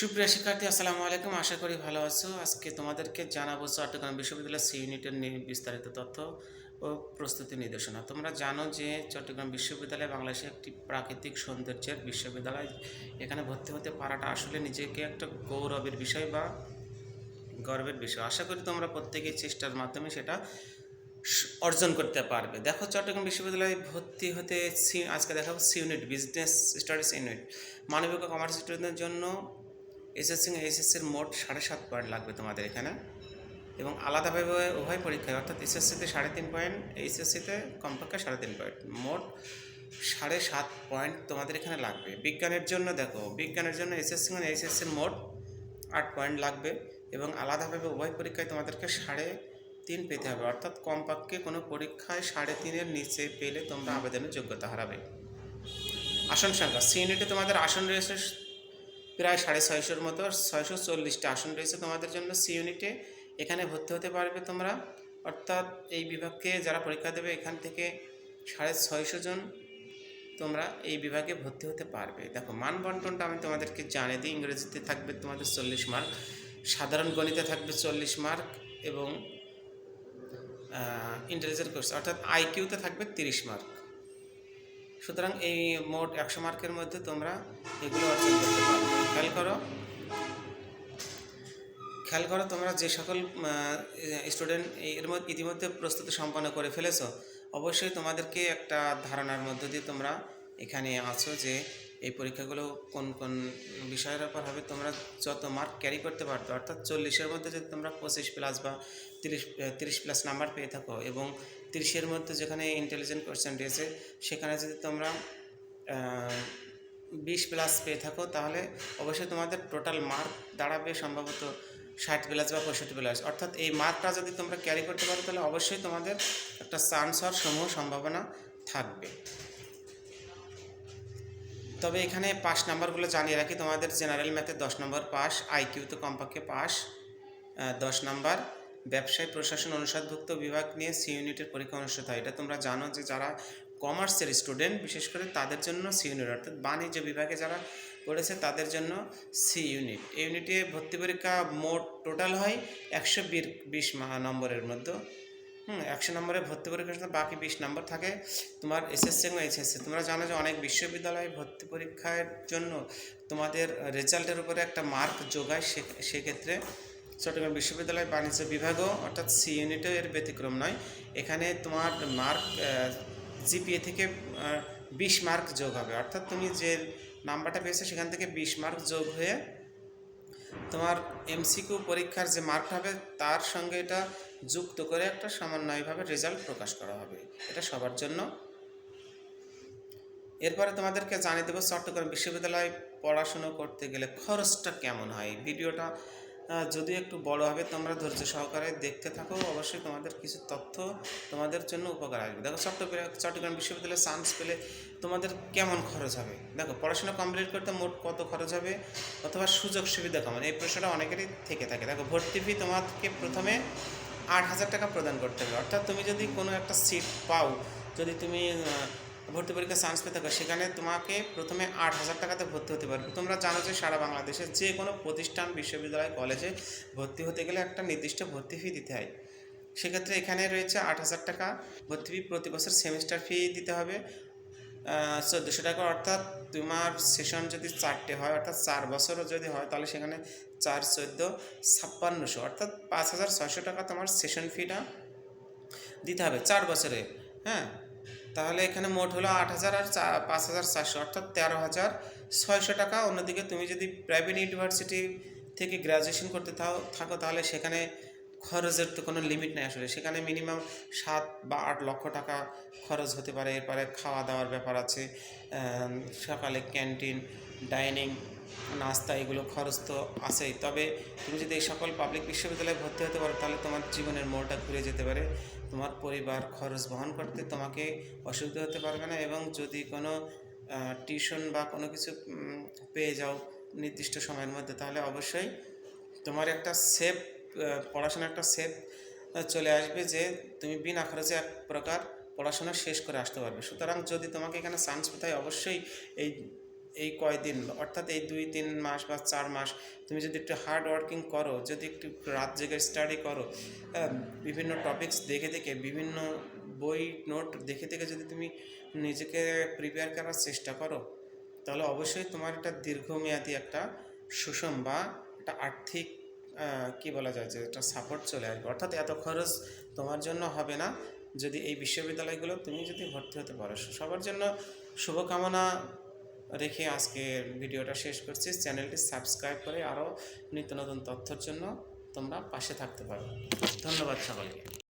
সুপ্রিয় শিক্ষার্থী, আসসালামু আলাইকুম। আশা করি ভালো আছো। আজকে তোমাদেরকে জানাব চট্টগ্রাম বিশ্ববিদ্যালয়ের সি ইউনিটের বিস্তারিত তথ্য ও প্রস্তুতি নির্দেশনা। তোমরা জানো যে চট্টগ্রাম বিশ্ববিদ্যালয় বাংলাদেশে একটি প্রাকৃতিক সৌন্দর্যের বিশ্ববিদ্যালয়। এখানে ভর্তি হতে পারাটা আসলে নিজেকে একটা গৌরবের বিষয় বা গর্বের বিষয়। আশা করি তোমরা প্রত্যেকেই চেষ্টার মাধ্যমে সেটা অর্জন করতে পারবে। দেখো, চট্টগ্রাম বিশ্ববিদ্যালয়ে ভর্তি হতে সি- আজকে দেখাবো C unit business studies unit মানবিক কমার্স স্টুডেন্টদের জন্য এসএসসি এইচএসসির মোট সাড়ে সাত পয়েন্ট লাগবে তোমাদের এখানে। এবং আলাদাভাবে উভয় পরীক্ষায়, অর্থাৎ এসএসসিতে সাড়ে তিন পয়েন্ট এইচএসসিতে কমপক্ষে সাড়ে তিন পয়েন্ট মোট সাড়ে সাত পয়েন্ট তোমাদের এখানে লাগবে। বিজ্ঞানের জন্য দেখো, বিজ্ঞানের জন্য এসএসসি মানে এইচএসসির মোট আট পয়েন্ট লাগবে। এবং আলাদাভাবে উভয় পরীক্ষায় তোমাদেরকে সাড়ে তিন পেতে হবে। অর্থাৎ কমপক্ষে কোনো পরীক্ষায় সাড়ে তিনের নিচে পেলে তোমরা আবেদনের যোগ্যতা হারাবে। আসন সংখ্যা সি তোমাদের আসন রয়েছে প্রায় সাড়ে ছয়শোর মতো ছয়শো চল্লিশটা আসন রয়েছে তোমাদের জন্য সি ইউনিটে এখানে ভর্তি হতে পারবে তোমরা। অর্থাৎ এই বিভাগকে যারা পরীক্ষা দেবে, এখান থেকে সাড়ে ছয়শো জন তোমরা এই বিভাগে ভর্তি হতে পারবে। দেখো, মান বন্টনটা আমি তোমাদেরকে জানিয়ে দিই। ইংরেজিতে থাকবে তোমাদের চল্লিশ মার্ক সাধারণ গণিতে থাকবে চল্লিশ মার্ক এবং ইন্টেলিজেন্ট কোর্স অর্থাৎ আইকিউতে থাকবে তিরিশ মার্ক সুতরাং এই মোট একশো মার্কের মধ্যে তোমরা এগুলো অর্জন করতে পারো। খেয়াল করো। খেয়াল করো, তোমরা যে সকল স্টুডেন্ট এর মধ্যে ইতিমধ্যে প্রস্তুতি সম্পন্ন করে ফেলেছো, অবশ্যই তোমাদেরকে একটা ধারণার মধ্য দিয়ে তোমরা এখানে আছো যে এই পরীক্ষাগুলো কোন কোন বিষয়ের উপর হবে তোমরা যত মার্ক ক্যারি করতে পারতো অর্থাৎ চল্লিশের মধ্যে যদি তোমরা পঁচিশ প্লাস বা তিরিশ তিরিশ প্লাস নাম্বার পেয়ে থাকো এবং তিরিশের মধ্যে যেখানে ইন্টেলিজেন্ট কোয়েশ্চেন রয়েছে, সেখানে যদি তোমরা বিশ প্লাস পেয়ে থাকো, তাহলে অবশ্যই তোমাদের টোটাল মার্ক দাঁড়াবে সম্ভবত ষাট প্লাস বা পঁয়ষট্টি প্লাস অর্থাৎ এই মার্কটা যদি তোমরা ক্যারি করতে পারো, তাহলে অবশ্যই তোমাদের একটা চান্স হওয়ার সমূহ সম্ভাবনা থাকবে। তবে এখানে পাস নাম্বারগুলো জানিয়ে রাখি, তোমাদের জেনারেল ম্যাথে দশ নম্বর পাস আইকিউতে কমপক্ষে পাস দশ নম্বর। ব্যবসায় প্রশাসন অনুষদভুক্ত বিভাগ নিয়ে সি ইউনিটের পরীক্ষা অনুষ্ঠিত হয়। এটা তোমরা জানো যে যারা কমার্সের স্টুডেন্ট বিশেষ করে তাদের জন্য সি ইউনিট অর্থাৎ বাণিজ্য বিভাগে যারা পড়েছে তাদের জন্য সি ইউনিট এই ইউনিটে ভর্তি পরীক্ষা মোট টোটাল হয় একশো বিশ নম্বরের মধ্যে। হুম। একশো নম্বরে ভর্তি পরীক্ষার সাথে বাকি বিশ নম্বর থাকে তোমার এসএসসি এবং এইচএসসি। তোমরা জানো যে অনেক বিশ্ববিদ্যালয়ে ভর্তি পরীক্ষার জন্য তোমাদের রেজাল্টের উপরে একটা মার্ক যোগায় সে, সেক্ষেত্রে চট্টগ্রাম বিশ্ববিদ্যালয় বাণিজ্য বিভাগও অর্থাৎ সি ইউনিটও এর ব্যতিক্রম নয়। এখানে তোমার মার্ক জিপিএ থেকে বিশ মার্ক যোগ হবে। অর্থাৎ তুমি যে নাম্বারটা পেয়েছ সেখান থেকে বিশ মার্ক যোগ হয়ে তোমার এমসিকিউ পরীক্ষার যে মার্ক হবে, তার সঙ্গে এটা যুক্ত করে একটা সমন্বয়ভাবে রেজাল্ট প্রকাশ করা হবে। এটা সবার জন্য। এরপরে তোমাদেরকে জানিয়ে দেবো চট্টগ্রাম বিশ্ববিদ্যালয়ে পড়াশুনো করতে গেলে খরচটা কেমন হয়। ভিডিওটা যদিও একটু বড় হবে, তোমরা ধৈর্য সহকারে দেখতে থাকো। অবশ্যই তোমাদের কিছু তথ্য তোমাদের জন্য উপকার আসবে। দেখো চট্টগ্রাম চট্টগ্রাম বিশ্ববিদ্যালয়ে চান্স পেলে তোমাদের কেমন খরচ হবে? দেখো, পড়াশোনা কমপ্লিট করতে মোট কত খরচ হবে? অথবা সুযোগ সুবিধা কেমন? এই প্রশ্নটা অনেকেরই থেকে থাকে। দেখো, ভর্তি ফি তোমাকে প্রথমে আট হাজার টাকা প্রদান করতে হবে। অর্থাৎ তুমি যদি কোনো একটা সিট পাও, যদি তুমি ভর্তি পরীক্ষা চান্স পেতে থাকো সেখানে তোমাকে প্রথমে আট হাজার টাকাতে ভর্তি হতে পারবে। তোমরা জানো যে সারা বাংলাদেশে যে কোনো প্রতিষ্ঠান, বিশ্ববিদ্যালয়, কলেজে ভর্তি হতে গেলে একটা নির্দিষ্ট ভর্তি ফি দিতে হয়। সেক্ষেত্রে এখানে রয়েছে আট হাজার টাকা ভর্তি ফি প্রতি বছর সেমিস্টার ফি দিতে হবে। চোদ্দোশো টাকা, অর্থাৎ তোমার সেশন যদি চারটে হয়, অর্থাৎ চার বছরও যদি হয়, তাহলে সেখানে চার চোদ্দ, ছাপ্পান্নশো, অর্থাৎ পাঁচ হাজার ছয়শো টাকা তোমার সেশন ফিটা দিতে হবে চার বছরে হ্যাঁ? তাহলে এখানে মোট হলো আট হাজার আর পাঁচ হাজার চারশো, অর্থাৎ তেরো হাজার ছয়শো টাকা। অন্যদিকে তুমি যদি প্রাইভেট ইউনিভার্সিটি থেকে গ্র্যাজুয়েশন করতে থাকো, তাহলে সেখানে খরচের তো কোনো লিমিট নেই আসলে। সেখানে মিনিমাম সাত বা আট লক্ষ টাকা খরচ হতে পারে। এরপরে খাওয়া দাওয়ার ব্যাপার আছে সকালে ক্যান্টিন ডাইনিং নাস্তা এগুলো খরচ তো আছেই। তবে তুমি যদি এই সকল পাবলিক বিশ্ববিদ্যালয়ে ভর্তি হতে পারো, তাহলে তোমার জীবনের মোড়টা ঘুরে যেতে পারে। তোমার পরিবার খরচ বহন করতে তোমাকে অসুবিধা হতে পারবে না এবং যদি কোনো টিউশন বা কোনো কিছু পেয়ে যাও নির্দিষ্ট সময়ের মধ্যে, তাহলে অবশ্যই তোমার একটা সেফ পড়াশোনার একটা সেফ চলে আসবে যে তুমি বিনা খরচে এক প্রকার পড়াশোনা শেষ করে আসতে পারবে। সুতরাং যদি তোমাকে এখানে চান্স পেতে হয়, অবশ্যই এই এই কয়দিন, অর্থাৎ এই দুই, তিন মাস বা চার মাস তুমি যদি একটু হার্ড ওয়ার্কিং করো, যদি একটু রাত জেগে স্টাডি করো বিভিন্ন টপিকস দেখে দেখে, বিভিন্ন বই নোট দেখে দেখে যদি তুমি নিজেকে প্রিপেয়ার করার চেষ্টা করো, তাহলে অবশ্যই তোমার একটা দীর্ঘমেয়াদী একটা সুষম বা একটা আর্থিক কি বলা যায় যে একটা সাপোর্ট চলে আসবে। অর্থাৎ এত খরচ তোমার জন্য হবে না। যদি এই বিশ্ববিদ্যালয়গুলো তুমি যদি ভর্তি হতে পারো, সবার জন্য শুভকামনা। রেখে আজকে ভিডিওটা শেষ করছি। চ্যানেলটি সাবস্ক্রাইব করে আরও নিত্য নতুন তথ্যের জন্য তোমরা পাশে থাকতে পারো। ধন্যবাদ সকলকে।